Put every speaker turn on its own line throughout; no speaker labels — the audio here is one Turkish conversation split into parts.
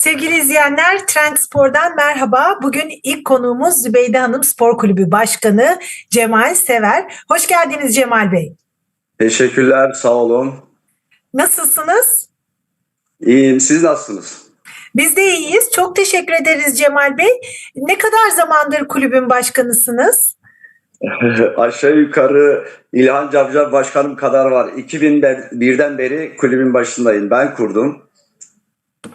Sevgili izleyenler, Trend Spor'dan merhaba. Bugün ilk konuğumuz Zübeyde Hanım Spor Kulübü Başkanı Cemal Sever. Hoş geldiniz Cemal Bey.
Teşekkürler, sağ olun.
Nasılsınız?
İyiyim, siz nasılsınız?
Biz de iyiyiz. Çok teşekkür ederiz Cemal Bey. Ne kadar zamandır kulübün başkanısınız?
Aşağı yukarı İlhan Cavcav başkanım kadar var. 2001'den beri kulübün başındayım. Ben kurdum.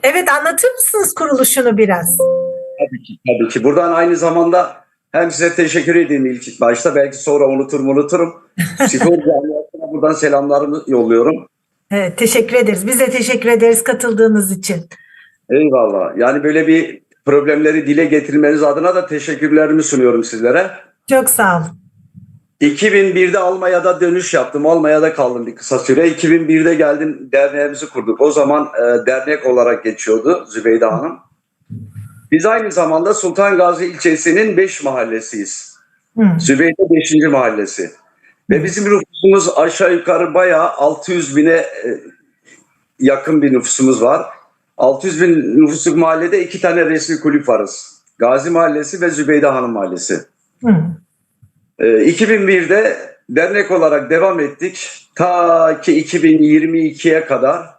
Evet anlatır mısınız kuruluşunu biraz?
Tabii ki. Tabii ki. Buradan aynı zamanda hem size teşekkür edeyim ilk başta. Belki sonra unuturum unuturum. Spor camiasına buradan selamlarımı yolluyorum.
Evet, teşekkür ederiz. Biz de teşekkür ederiz katıldığınız için.
Eyvallah. Yani böyle bir problemleri dile getirmeniz adına da teşekkürlerimi sunuyorum sizlere.
Çok sağ olun.
2001'de Almanya'da dönüş yaptım. Almanya'da kaldım bir kısa süre. 2001'de geldim derneğimizi kurduk. O zaman e, dernek olarak geçiyordu Zübeyde Hanım. Biz aynı zamanda Sultan Gazi ilçesinin 5 mahallesiyiz.
Hı.
Zübeyde 5. mahallesi. Ve bizim nüfusumuz aşağı yukarı bayağı 600 bine e, yakın bir nüfusumuz var. 600 bin nüfusluk mahallede iki tane resmi kulüp varız. Gazi Mahallesi ve Zübeyde Hanım Mahallesi.
Hı.
Ee, 2001'de dernek olarak devam ettik. Ta ki 2022'ye kadar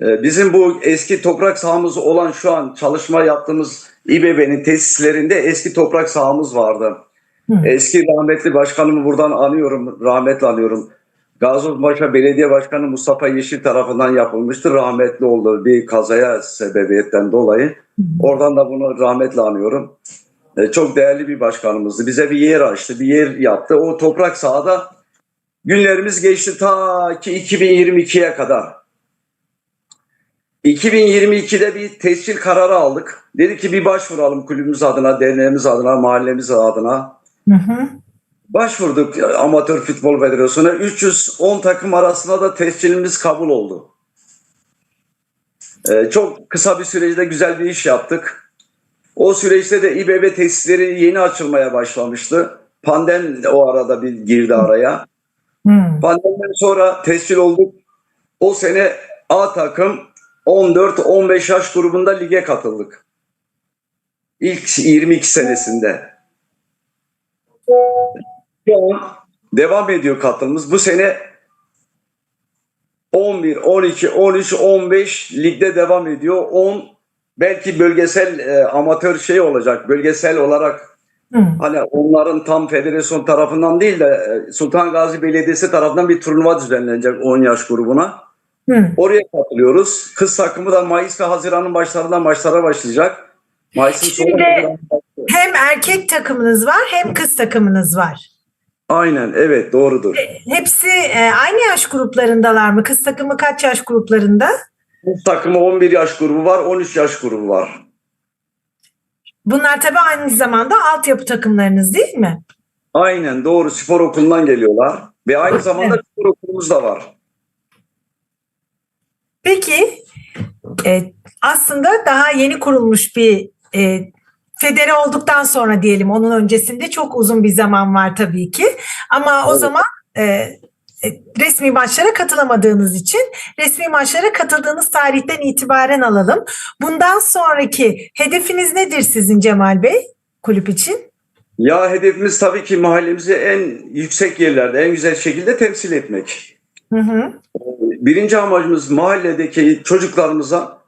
Ee, bizim bu eski toprak sahamız olan şu an çalışma yaptığımız İBB'nin tesislerinde eski toprak sahamız vardı.
Hı.
Eski rahmetli başkanımı buradan anıyorum, rahmetle anıyorum. Gazipaşa Belediye Başkanı Mustafa Yeşil tarafından yapılmıştı. Rahmetli oldu bir kazaya sebebiyetten dolayı. Oradan da bunu rahmetle anıyorum. E, çok değerli bir başkanımızdı. Bize bir yer açtı, bir yer yaptı. O toprak sahada günlerimiz geçti ta ki 2022'ye kadar. 2022'de bir tescil kararı aldık. Dedik ki bir başvuralım kulübümüz adına, derneğimiz adına, mahallemiz adına.
Hı hı.
Başvurduk Amatör Futbol Federasyonu'na. 310 takım arasında da tescilimiz kabul oldu. Ee, çok kısa bir süreçte güzel bir iş yaptık. O süreçte de İBB tesisleri yeni açılmaya başlamıştı. Pandem o arada bir girdi araya.
Hı.
Pandemiden sonra tescil olduk. O sene A takım 14-15 yaş grubunda lige katıldık. İlk 22 senesinde. Şu an devam ediyor katılımımız. Bu sene 11, 12, 13, 15 ligde devam ediyor. 10 belki bölgesel e, amatör şey olacak. Bölgesel olarak
Hı.
hani onların tam federasyon tarafından değil de e, Sultan Gazi Belediyesi tarafından bir turnuva düzenlenecek 10 yaş grubuna.
Hı.
Oraya katılıyoruz. Kız takımı da Mayıs ve Haziran'ın başlarında maçlara başlayacak. Mayıs'ın
Şimdi- Hem erkek takımınız var hem kız takımınız var.
Aynen evet doğrudur.
Hepsi e, aynı yaş gruplarındalar mı? Kız takımı kaç yaş gruplarında?
Kız takımı 11 yaş grubu var, 13 yaş grubu var.
Bunlar tabii aynı zamanda altyapı takımlarınız değil mi?
Aynen doğru spor okulundan geliyorlar. Ve aynı zamanda spor okulumuz da var.
Peki e, aslında daha yeni kurulmuş bir e, federe olduktan sonra diyelim onun öncesinde çok uzun bir zaman var tabii ki. Ama o
Evet.
zaman e, e, resmi maçlara katılamadığınız için resmi maçlara katıldığınız tarihten itibaren alalım. Bundan sonraki hedefiniz nedir sizin Cemal Bey kulüp için?
Ya hedefimiz tabii ki mahallemizi en yüksek yerlerde, en güzel şekilde temsil etmek.
Hı hı.
Birinci amacımız mahalledeki çocuklarımıza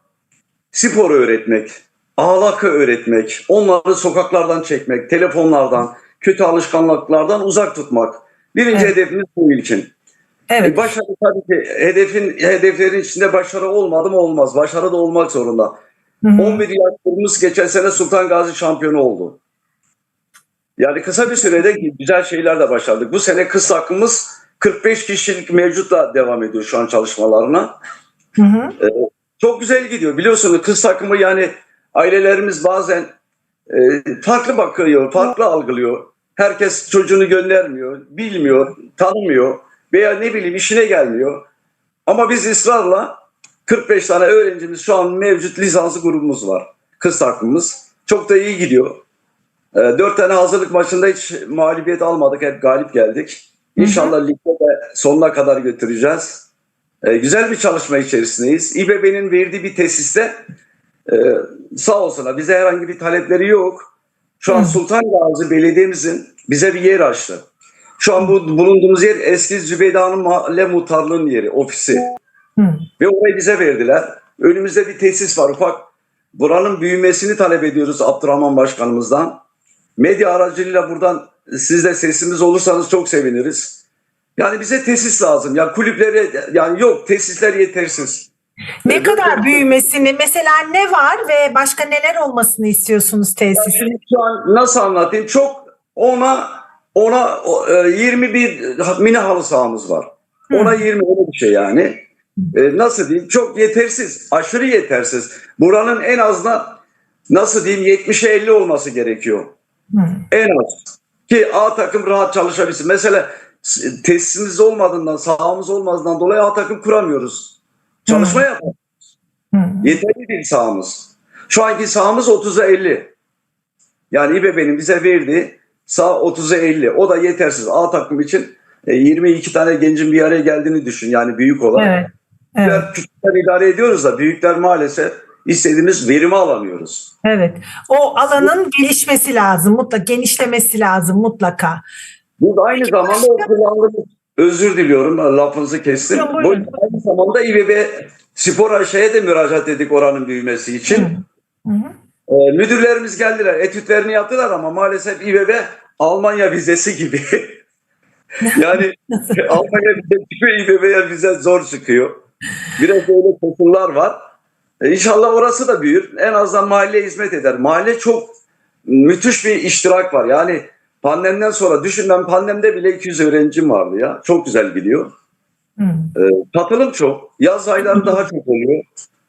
spor öğretmek, ahlakı öğretmek, onları sokaklardan çekmek, telefonlardan, kötü alışkanlıklardan uzak tutmak. Birinci
Evet.
hedefimiz bu için.
Evet.
Başarı tabii ki hedefin hedeflerin içinde başarı olmadı mı olmaz. Başarı da olmak zorunda.
Hı hı.
11 yaşlarımız geçen sene Sultan Gazi şampiyonu oldu. Yani kısa bir sürede güzel şeyler de başardık. Bu sene kız takımımız 45 kişilik mevcutla devam ediyor şu an çalışmalarına.
Hı hı.
Çok güzel gidiyor. Biliyorsunuz kız takımı yani ailelerimiz bazen e, farklı bakıyor, farklı algılıyor. Herkes çocuğunu göndermiyor, bilmiyor, tanımıyor veya ne bileyim işine gelmiyor. Ama biz ısrarla 45 tane öğrencimiz şu an mevcut lisanslı grubumuz var. Kız takımımız. Çok da iyi gidiyor. E, 4 tane hazırlık maçında hiç mağlubiyet almadık. Hep galip geldik. İnşallah ligde de sonuna kadar götüreceğiz. E, güzel bir çalışma içerisindeyiz. İBB'nin verdiği bir tesiste e, sağ olsunlar bize herhangi bir talepleri yok. Şu an
Hı.
Sultan Gazi Belediye'mizin bize bir yer açtı. Şu an bu bulunduğumuz yer eski Zübeyde Hanım Mahalle Muhtarlığı'nın yeri, ofisi.
Hı.
Ve orayı bize verdiler. Önümüzde bir tesis var ufak. Buranın büyümesini talep ediyoruz Abdurrahman Başkanımızdan. Medya aracılığıyla buradan siz de sesimiz olursanız çok seviniriz. Yani bize tesis lazım. Ya kulüplere yani yok tesisler yetersiz.
Ne
Evet,
kadar
evet.
büyümesini mesela ne var ve başka neler olmasını istiyorsunuz tesisin?
Şimdi şu an nasıl anlatayım? Çok ona ona e, 21 mini halı sahamız var.
Hı.
Ona 20 öyle bir şey yani. E, nasıl diyeyim? Çok yetersiz. Aşırı yetersiz. Buranın en azından nasıl diyeyim 70'e 50 olması gerekiyor.
Hı.
En az. Ki A takım rahat çalışabilsin. Mesela tesisimiz olmadığından, sahamız olmadığından dolayı A takım kuramıyoruz. Çalışma
Hı.
yapamıyoruz.
Hı.
Yeterli değil sahamız. Şu anki sahamız 30'a 50. Yani İBB'nin bize verdiği sağ 30'a 50. O da yetersiz. A takım için e, 22 tane gencin bir araya geldiğini düşün. Yani büyük olan.
Evet. Evet.
Büyükler, küçükler idare ediyoruz da büyükler maalesef istediğimiz verimi alamıyoruz.
Evet. O alanın gelişmesi lazım. Mutlaka genişlemesi lazım mutlaka.
Bu da aynı zamanda o kullandığımız özür diliyorum lafınızı kestim.
Yok,
Bu aynı zamanda İBB Spor Aşağı'ya de müracaat ettik oranın büyümesi için.
Hı. Hı
Ee, müdürlerimiz geldiler, etütlerini yaptılar ama maalesef İBB Almanya vizesi gibi. yani Almanya vize çıkıyor, İBB'ye vize zor çıkıyor. Biraz öyle koşullar var. E, İnşallah orası da büyür. En azından mahalleye hizmet eder. Mahalle çok müthiş bir iştirak var. Yani pandemiden sonra düşün ben pandemide bile 200 öğrencim vardı ya. Çok güzel gidiyor.
Hı.
E, katılım çok. Yaz ayları daha çok oluyor.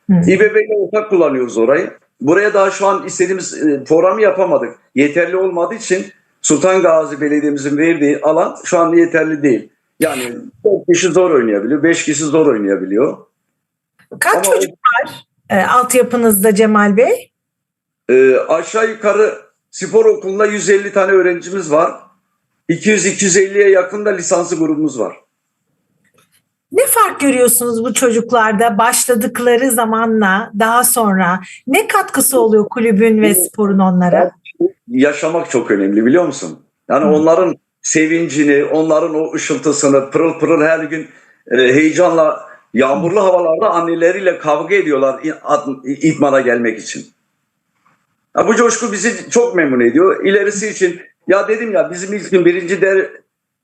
Hı.
İBB ile ortak kullanıyoruz orayı. Buraya daha şu an istediğimiz e, programı yapamadık. Yeterli olmadığı için Sultan Gazi Belediye'mizin verdiği alan şu an yeterli değil. Yani 4 kişi zor oynayabiliyor, 5 kişi zor oynayabiliyor.
Kaç
Ama-
çocuk var e, altyapınızda Cemal Bey?
Ee, aşağı yukarı spor okulunda 150 tane öğrencimiz var. 200-250'ye yakın da lisanslı grubumuz var.
Ne fark görüyorsunuz bu çocuklarda başladıkları zamanla daha sonra? Ne katkısı oluyor kulübün ve sporun onlara?
Yaşamak çok önemli biliyor musun? Yani
Hı.
onların sevincini, onların o ışıltısını pırıl pırıl her gün e, heyecanla yağmurlu havalarda anneleriyle kavga ediyorlar idmana gelmek için. Ya bu coşku bizi çok memnun ediyor. İlerisi için ya dedim ya bizim ilk gün birinci der,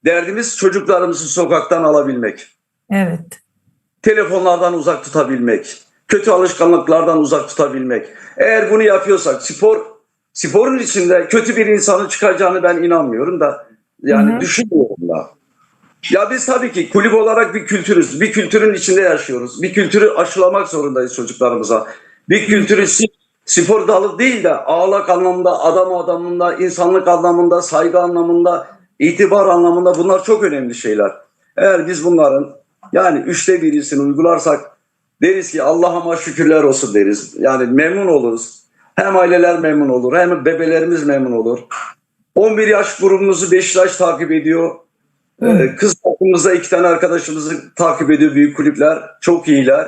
derdimiz çocuklarımızı sokaktan alabilmek.
Evet.
telefonlardan uzak tutabilmek, kötü alışkanlıklardan uzak tutabilmek. Eğer bunu yapıyorsak spor sporun içinde kötü bir insanın çıkacağını ben inanmıyorum da yani
Hı hı.
düşünmüyorum da. Ya biz tabii ki kulüp olarak bir kültürüz. Bir kültürün içinde yaşıyoruz. Bir kültürü aşılamak zorundayız çocuklarımıza. Bir kültürü spor dalı değil de ağlak anlamında, adam anlamında, insanlık anlamında, saygı anlamında, itibar anlamında bunlar çok önemli şeyler. Eğer biz bunların yani üçte birisini uygularsak deriz ki Allah'ıma şükürler olsun deriz. Yani memnun oluruz. Hem aileler memnun olur hem bebelerimiz memnun olur. 11 yaş grubumuzu Beşiktaş takip ediyor. Ee, kız takımımızda iki tane arkadaşımızı takip ediyor büyük kulüpler. Çok iyiler.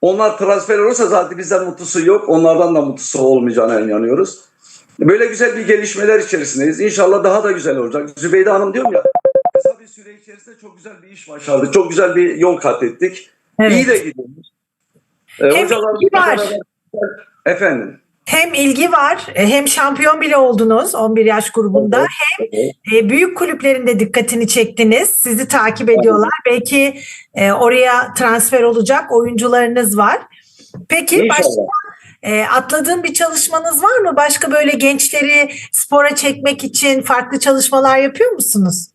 Onlar transfer olursa zaten bizden mutlusu yok. Onlardan da mutlusu olmayacağına inanıyoruz. Böyle güzel bir gelişmeler içerisindeyiz. İnşallah daha da güzel olacak. Zübeyde Hanım diyorum ya süre içerisinde çok güzel bir iş başardık. Çok güzel bir yol kat ettik.
Evet.
İyi de gidiyoruz. Ee,
Hem
hocalarımızla
ilgi var.
beraber- Efendim.
Hem ilgi var, e, hem şampiyon bile oldunuz 11 yaş grubunda.
Evet.
E, büyük kulüplerin de dikkatini çektiniz. Sizi takip ediyorlar. Belki e, oraya transfer olacak oyuncularınız var. Peki başka e, atladığın bir çalışmanız var mı? Başka böyle gençleri spora çekmek için farklı çalışmalar yapıyor musunuz?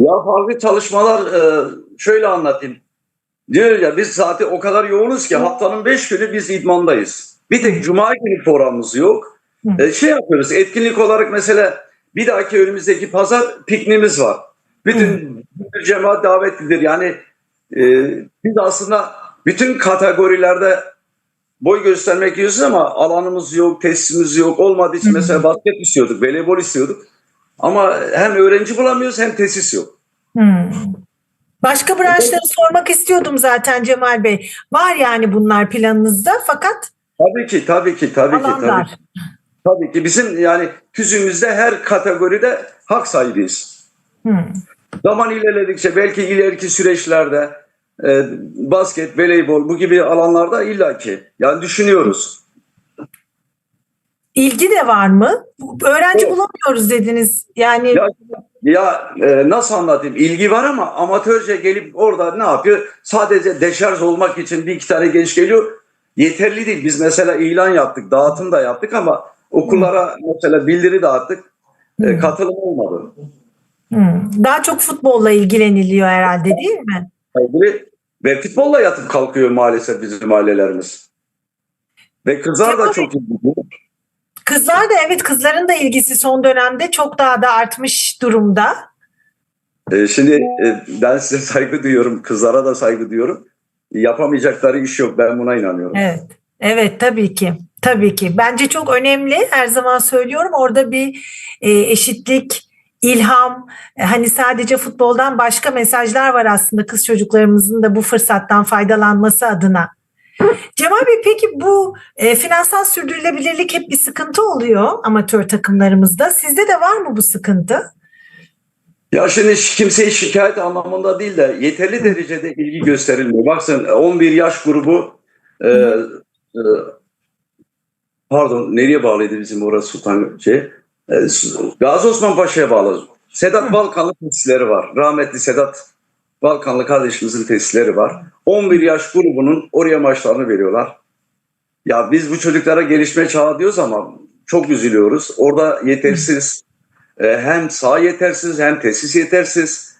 Ya farklı çalışmalar e, şöyle anlatayım. Diyor ya biz zaten o kadar yoğunuz ki haftanın 5 günü biz idmandayız. Bir tek cuma günü programımız yok. E, şey yapıyoruz etkinlik olarak mesela bir dahaki önümüzdeki pazar pikniğimiz var. Bütün, cemaat davetlidir. Yani e, biz aslında bütün kategorilerde boy göstermek istiyoruz ama alanımız yok, tesisimiz yok. Olmadığı için mesela basket istiyorduk, voleybol istiyorduk. Ama hem öğrenci bulamıyoruz hem tesis yok.
Hmm. Başka branşları sormak istiyordum zaten Cemal Bey. Var yani bunlar planınızda fakat
Tabii ki, tabii ki, tabii ki, tabii ki. Tabii ki bizim yani küzümüzde her kategoride hak sahibiyiz.
Hmm.
Zaman ilerledikçe belki ileriki süreçlerde e, basket, voleybol bu gibi alanlarda illaki yani düşünüyoruz.
İlgi de var mı? Öğrenci
Evet.
bulamıyoruz dediniz. Yani
Ya, ya e, nasıl anlatayım? İlgi var ama amatörce gelip orada ne yapıyor? Sadece deşarj olmak için bir iki tane genç geliyor. Yeterli değil. Biz mesela ilan yaptık, dağıtım da yaptık ama okullara mesela bildiri dağıttık. E,
Hmm.
katılım olmadı.
hmm, daha çok futbolla ilgileniliyor herhalde değil mi?
Ve, ve futbolla yatıp kalkıyor maalesef bizim ailelerimiz. Ve kızlar da
Tabii.
çok ilgili.
Kızlar da evet kızların da ilgisi son dönemde çok daha da artmış durumda.
E, şimdi e, ben size saygı duyuyorum, kızlara da saygı duyuyorum. Yapamayacakları iş yok, ben buna inanıyorum.
Evet. Evet tabii ki. Tabii ki. Bence çok önemli. Her zaman söylüyorum orada bir e, eşitlik, ilham, e, hani sadece futboldan başka mesajlar var aslında kız çocuklarımızın da bu fırsattan faydalanması adına. Cemal Bey peki bu e, finansal sürdürülebilirlik hep bir sıkıntı oluyor amatör takımlarımızda. Sizde de var mı bu sıkıntı?
Ya şimdi şi- kimseyi şikayet anlamında değil de yeterli derecede ilgi gösterilmiyor. Baksın 11 yaş grubu e, e, pardon nereye bağlıydı bizim orası Sultan şey? E, Gazi Osman Paşa'ya bağlı. Sedat. Balkanlı tesisleri var. Rahmetli Sedat Balkanlı kardeşimizin tesisleri var. 11 yaş grubunun oraya maçlarını veriyorlar. Ya biz bu çocuklara gelişme çağı diyoruz ama çok üzülüyoruz. Orada yetersiz. E, hem saha yetersiz hem tesis yetersiz.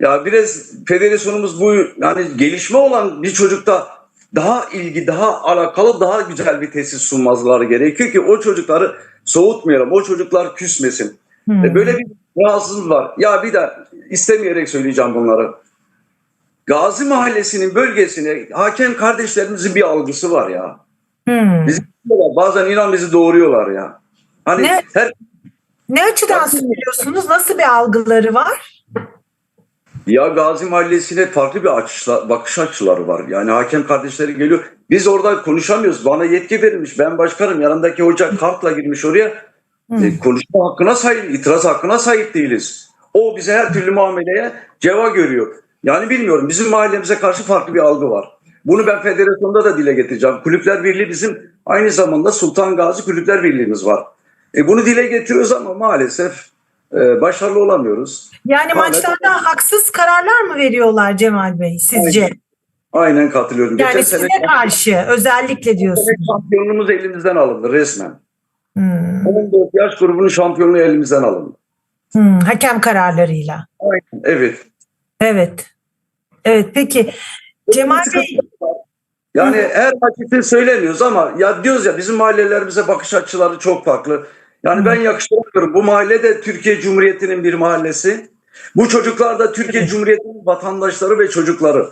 Ya biraz federasyonumuz bu yani gelişme olan bir çocukta daha ilgi, daha alakalı, daha güzel bir tesis sunmazları gerekiyor ki o çocukları soğutmayalım. O çocuklar küsmesin.
Hmm.
E, Böyle bir rahatsızlık var. Ya bir de istemeyerek söyleyeceğim bunları. Gazi Mahallesi'nin bölgesine hakem kardeşlerimizin bir algısı var ya.
Hmm.
Bizim bazen inan bizi doğuruyorlar ya. Hani
Ne?
her
Ne açıdan söylüyorsunuz? Nasıl bir algıları var?
Ya Gazi Mahallesi'ne farklı bir açışla, bakış açıları var. Yani hakem kardeşleri geliyor. Biz orada konuşamıyoruz. Bana yetki verilmiş. Ben başkanım. Yanındaki hoca kartla girmiş oraya.
Hmm.
E, konuşma hakkına sahip, itiraz hakkına sahip değiliz. O bize her türlü muameleye ceva görüyor. Yani bilmiyorum. Bizim mahallemize karşı farklı bir algı var. Bunu ben federasyonda da dile getireceğim. Kulüpler Birliği bizim aynı zamanda Sultan Gazi Kulüpler Birliğimiz var. E, bunu dile getiriyoruz ama maalesef e, başarılı olamıyoruz.
Yani
Hala-
maçlarda haksız kararlar mı veriyorlar Cemal Bey sizce?
Aynen. Aynen katılıyorum.
Yani
Geçen
size
sene-
karşı özellikle diyorsunuz.
Demek şampiyonluğumuz elimizden alındı resmen.
Hmm.
14 yaş grubunun şampiyonluğu elimizden alındı.
Hmm. Hakem kararlarıyla.
Evet.
Evet. Evet peki Cemal Bey
Yani her için söylemiyoruz ama ya diyoruz ya bizim mahallelerimize bakış açıları çok farklı. Yani
Hı.
ben yakıştıramıyorum. Bu mahalle de Türkiye Cumhuriyeti'nin bir mahallesi. Bu çocuklar da Türkiye
Evet.
Cumhuriyeti'nin vatandaşları ve çocukları.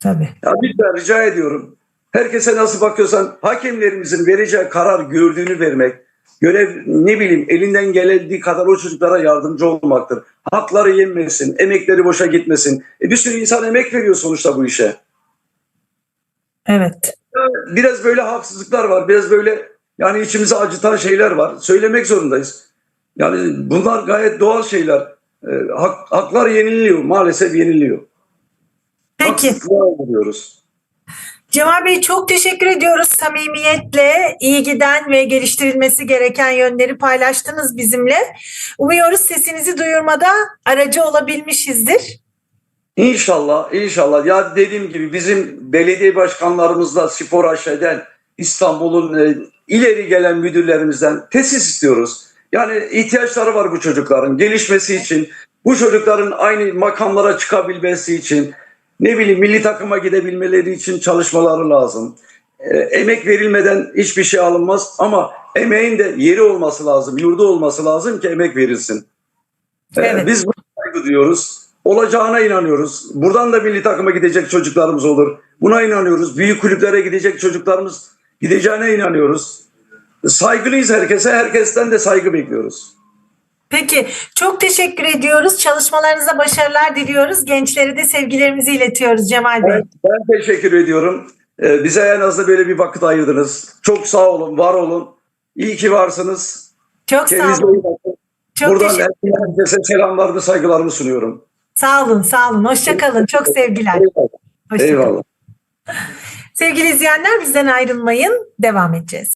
tabii.
Ya lütfen rica ediyorum. Herkese nasıl bakıyorsan hakemlerimizin vereceği karar gördüğünü vermek, görev ne bileyim elinden geldiği kadar o çocuklara yardımcı olmaktır. Hakları yenmesin, emekleri boşa gitmesin. E bir sürü insan emek veriyor sonuçta bu işe.
Evet.
Biraz böyle haksızlıklar var, biraz böyle yani içimizi acıtan şeyler var. Söylemek zorundayız. Yani bunlar gayet doğal şeyler. E, hak, haklar yeniliyor, maalesef yeniliyor.
Peki
Haksızlığa uğruyoruz.
Cemal Bey çok teşekkür ediyoruz samimiyetle iyi giden ve geliştirilmesi gereken yönleri paylaştınız bizimle. Umuyoruz sesinizi duyurmada aracı olabilmişizdir.
İnşallah, inşallah. Ya dediğim gibi bizim belediye başkanlarımızla spor aşeden İstanbul'un e, ileri gelen müdürlerimizden tesis istiyoruz. Yani ihtiyaçları var bu çocukların gelişmesi için, bu çocukların aynı makamlara çıkabilmesi için, ne bileyim milli takıma gidebilmeleri için çalışmaları lazım. E, emek verilmeden hiçbir şey alınmaz ama emeğin de yeri olması lazım, yurdu olması lazım ki emek verilsin. E,
Evet.
Biz buna saygı duyuyoruz. Olacağına inanıyoruz. Buradan da milli takıma gidecek çocuklarımız olur. Buna inanıyoruz. Büyük kulüplere gidecek çocuklarımız gideceğine inanıyoruz. Saygılıyız herkese. Herkesten de saygı bekliyoruz.
Peki çok teşekkür ediyoruz. Çalışmalarınıza başarılar diliyoruz. Gençlere de sevgilerimizi iletiyoruz Cemal Bey.
Ben, ben teşekkür ediyorum. Ee, bize en azından böyle bir vakit ayırdınız. Çok sağ olun, var olun. İyi ki varsınız.
Çok sağ
Kendinize
olun.
iyi bakın.
Çok
Buradan herkese selamlarımı, saygılarımı sunuyorum.
Sağ olun, sağ olun. Hoşça kalın. Çok sevgiler.
Eyvallah.
Hoşça kalın.
Eyvallah.
Sevgili izleyenler bizden ayrılmayın. Devam edeceğiz.